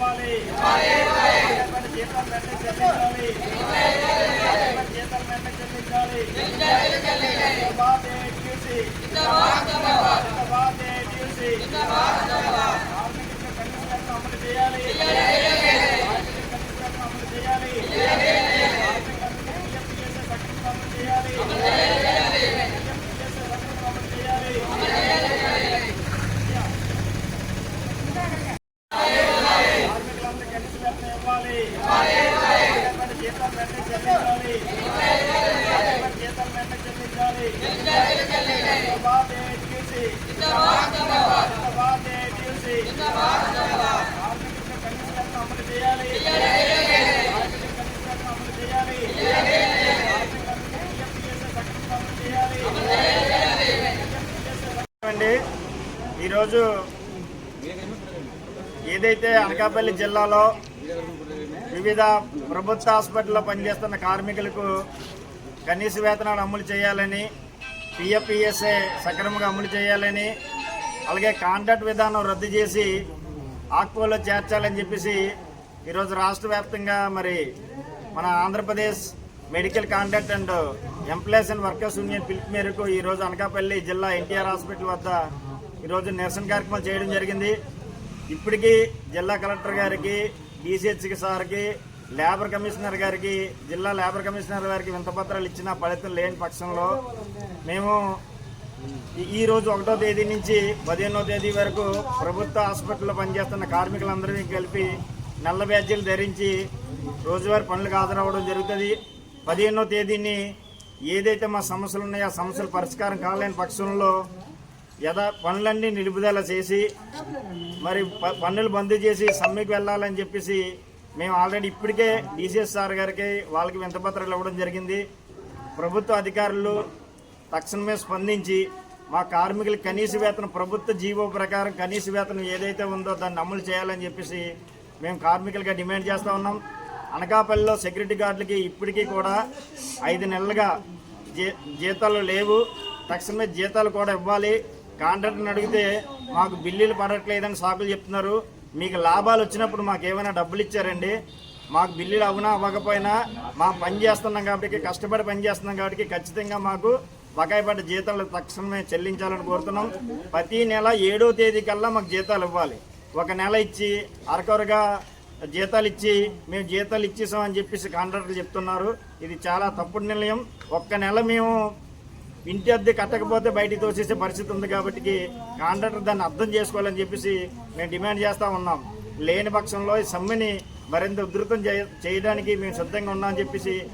ఇవ్వాలి జీతాలు వెంటనే చెల్లించాలి. జీతాలు వెంటనే చెల్లించాలి. కార్మికులకు కనీస అమలు చేయాలి కార్మికులకు కనీస వేతనం అమలు చేయాలి కార్మికులందరికీ పిఎఫ్పిఎస్ఏ సక్రమంగా అమలు చేయాలి పిఎఫ్పిఎస్ఏ సక్రమంగా అమలు చేయాలి కార్మికులందరికీ కనీస వేతనం ఇవ్వాలి అంగన్వాడీ జీతాలు వెంటనే చెల్లించాలి అంగన్వాడీ జీతాలు వెంటనే చెల్లించాలి జిందాబాద్ ఏటీయూసీ. జిందాబాద్ ఏటీయూసీ. కార్మికులకు కనీస వేతనం అమలు చేయాలి కార్మికులకు కనీస వేతనం అమలు చేయాలి కార్మికులందరికీ పిఎఫ్పిఎస్ఏ సక్రమంగా అమలు చేయాలి అండి ఈరోజు ఏదైతే అనకాపల్లి జిల్లాలో వివిధ ప్రభుత్వ హాస్పిటల్లో పనిచేస్తున్న కార్మికులకు కనీస వేతనాలు అమలు చేయాలని పిఎఫ్పిఎస్ఏ సక్రమంగా అమలు చేయాలని అలాగే కాంట్రాక్ట్ విధానం రద్దు చేసి ఆక్పోలో చేర్చాలని చెప్పేసి ఈరోజు రాష్ట్ర వ్యాప్తంగా మరి మన Andhra Pradesh medical contract and employees and workers union పిలుపు మేరకు ఈరోజు అనకాపల్లి జిల్లా ఎన్టీఆర్ హాస్పిటల్ వద్ద ఈరోజు నిరసన కార్యక్రమం చేయడం జరిగింది. ఇప్పటికీ జిల్లా కలెక్టర్ గారికి డిసిహెచ్కి సార్కి లేబర్ కమిషనర్ గారికి జిల్లా లేబర్ కమిషనర్ గారికి వింతపత్రాలు ఇచ్చిన ఫలితం లేని పక్షంలో మేము ఈ- రోజు ఒకటో తేదీ నుంచి పదిహేనో తేదీ వరకు ప్రభుత్వ హాస్పిటల్లో పనిచేస్తున్న కార్మికులందరినీ కలిపి నల్ల బ్యాడ్జీలు ధరించి రోజువారీ పనులకు హాజరవ్వడం జరుగుతుంది. పదిహేనో తేదీని ఏదైతే మా సమస్యలు ఉన్నాయో ఆ సమస్యలు పరిష్కారం కాలేని పక్షంలో యథా పనులన్నీ నిలుపుదల చేసి మరి ప- పన్నులు బంద్ చేసి సమ్మెకి వెళ్ళాలని చెప్పేసి మేము ఆల్రెడీ ఇప్పటికే డీసీఎస్ సార్ గారికి వాళ్ళకి వింతపత్రాలు ఇవ్వడం జరిగింది. ప్రభుత్వ అధికారులు తక్షణమే స్పందించి మా కార్మికులకు కనీస వేతనం ప్రభుత్వ జీవో ప్రకారం కనీస వేతనం ఏదైతే ఉందో దాన్ని అమలు చేయాలని చెప్పేసి మేము కార్మికులుగా డిమాండ్ చేస్తూ ఉన్నాం. అనకాపల్లిలో సెక్యూరిటీ గార్డులకి ఇప్పటికీ కూడా ఐదు నెలలుగా జీ జీతాలు లేవు. తక్షణమే జీతాలు కూడా ఇవ్వాలి. కాంట్రాక్టర్ని అడిగితే మాకు బిల్లులు పడట్లేదని సాకులు చెప్తున్నారు. మీకు లాభాలు వచ్చినప్పుడు మాకు ఏమైనా డబ్బులు ఇచ్చారండి. మాకు బిల్లులు అవునా అవ్వకపోయినా మా పని చేస్తున్నాం కాబట్టి కష్టపడి పని చేస్తున్నాం కాబట్టి ఖచ్చితంగా మాకు బకాయి పడ్డ జీతాలు తక్షణమే చెల్లించాలని కోరుతున్నాం. ప్రతి నెల ఏడో తేదీ కల్లా మాకు జీతాలు ఇవ్వాలి. ఒక నెల ఇచ్చి అరకొరగా జీతాలు ఇచ్చి మేము జీతాలు ఇచ్చేసామని చెప్పేసి కాంట్రాక్టర్లు చెప్తున్నారు. ఇది చాలా తప్పుడు నిర్ణయం. ఒక్క నెల మేము ఇంటి అద్దె కట్టకపోతే బయటికి తోసేసే పరిస్థితి ఉంది కాబట్టి కాంట్రాక్టర్ దాన్ని అర్థం చేసుకోవాలని చెప్పేసి మేము డిమాండ్ చేస్తూ ఉన్నాం. లేని పక్షంలో ఈ సమ్మెని మరింత ఉధృతం చేయ- చేయడానికి మేము సిద్ధంగా ఉన్నామని చెప్పేసి